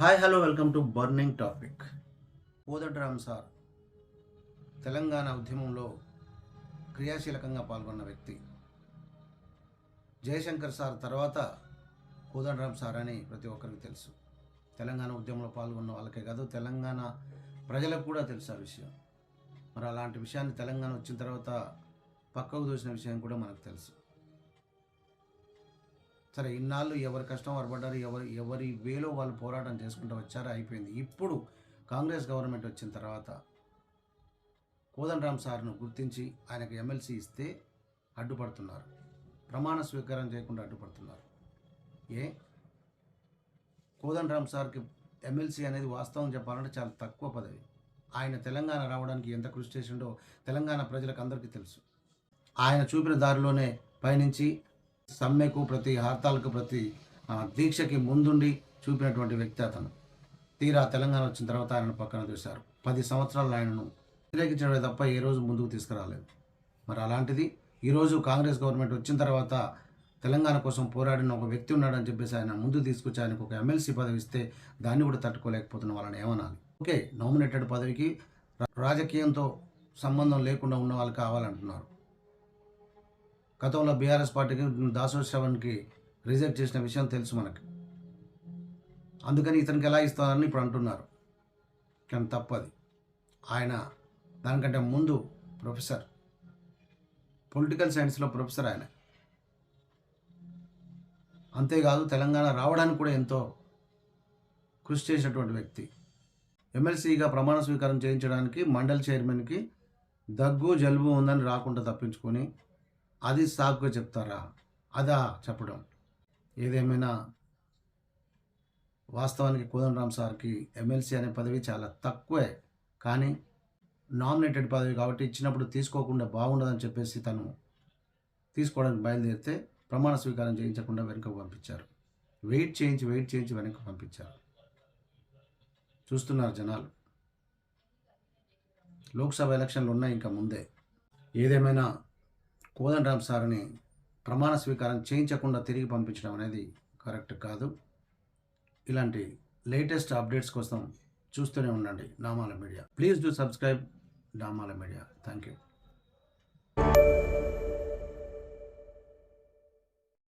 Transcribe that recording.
Hi hello welcome to burning topic Kodandaram sir Telangana ఉద్యమంలో క్రియాశీలకంగా పాల్గొన్న వ్యక్తి. జయశంకర్ సార్ తర్వాత కోదండరామ్ సార్ అని ప్రతి ఒక్కరికి తెలుసు. తెలంగాణ ఉద్యమంలో పాల్గొన్న వాళ్ళకే కాదు తెలంగాణ ప్రజలకు కూడా తెలుసు ఆ విషయం. మరి అలాంటి విషయాన్ని తెలంగాణ వచ్చిన తర్వాత పక్కకు చూసిన విషయం కూడా మనకు తెలుసు. సరే ఇన్నాళ్ళు ఎవరి కష్టం వారు పడ్డారు ఎవరి ఎవరి వేలో వాళ్ళు పోరాటం చేసుకుంటూ వచ్చారో అయిపోయింది. ఇప్పుడు కాంగ్రెస్ గవర్నమెంట్ వచ్చిన తర్వాత కోదండరామ్ సార్ను గుర్తించి ఆయనకు ఎమ్మెల్సీ ఇస్తే అడ్డుపడుతున్నారు. ప్రమాణ స్వీకారం చేయకుండా అడ్డుపడుతున్నారు. ఏ? కోదండరామ్ సార్కి ఎమ్మెల్సీ అనేది వాస్తవం చెప్పాలంటే చాలా తక్కువ పదవి. ఆయన తెలంగాణ రావడానికి ఎంత కృషి చేసిండో తెలంగాణ ప్రజలకు అందరికీ తెలుసు. ఆయన చూపిన దారిలోనే పయనించి సమ్మెకు ప్రతి హర్తాలకు ప్రతి ఆ, దీక్షకి ముందుండి చూపినటువంటి వ్యక్తి అతను. తీరా తెలంగాణ వచ్చిన తర్వాత ఆయన పక్కన చూశారు. పది సంవత్సరాలు ఆయనను వ్యతిరేకించడమే తప్ప ఏ రోజు ముందుకు తీసుకురాలేదు. మరి అలాంటిది ఈరోజు కాంగ్రెస్ గవర్నమెంట్ వచ్చిన తర్వాత తెలంగాణ కోసం పోరాడిన ఒక వ్యక్తి ఉన్నాడని చెప్పేసి ఆయన ముందు తీసుకొచ్చి ఆయనకు ఒక ఎమ్మెల్సీ పదవి ఇస్తే దాన్ని కూడా తట్టుకోలేకపోతున్న వాళ్ళని ఏమనాలి? ఓకే నామినేటెడ్ పదవికి రాజకీయంతో సంబంధం లేకుండా ఉన్న వాళ్ళు కావాలంటున్నారు. గతంలో బీఆర్ఎస్ పార్టీకి దాసో శ్రవణ్కి రిజెక్ట్ చేసిన విషయం తెలుసు మనకి. అందుకని ఇతనికి ఎలా ఇస్తారని ఇప్పుడు అంటున్నారు. కానీ తప్పది. ఆయన దానికంటే ముందు ప్రొఫెసర్. పొలిటికల్ సైన్స్లో ప్రొఫెసర్ ఆయన. అంతేకాదు తెలంగాణ రావడానికి కూడా ఎంతో కృషి చేసినటువంటి వ్యక్తి. ఎమ్మెల్సీగా ప్రమాణ స్వీకారం చేయించడానికి మండల్ చైర్మన్కి దగ్గు జలుబు ఉందని రాకుండా తప్పించుకొని అది సాకుగా చెప్తారా? అదా చెప్పడం. ఏదేమైనా వాస్తవానికి కోదండరామ్ సార్కి ఎమ్మెల్సీ అనే పదవి చాలా తక్కువే. కానీ నామినేటెడ్ పదవి కాబట్టి ఇచ్చినప్పుడు తీసుకోకుండా బాగుండదని చెప్పేసి తను తీసుకోవడానికి బయలుదేరితే ప్రమాణ స్వీకారం చేయించకుండా వెనుకకు పంపించారు. వెయిట్ చేయించి వెయిట్ చేయించి వెనక్కి పంపించారు. చూస్తున్నారు జనాలు. లోక్సభ ఎలక్షన్లు ఉన్నాయి ఇంకా ముందే. ఏదేమైనా కోదండరామ్ సార్ని ప్రమాణ స్వీకారం చేయించకుండా తిరిగి పంపించడం అనేది కరెక్ట్ కాదు. ఇలాంటి లేటెస్ట్ అప్డేట్స్ కోసం చూస్తూనే ఉండండి Namala media. Please do subscribe Namala media. Thank you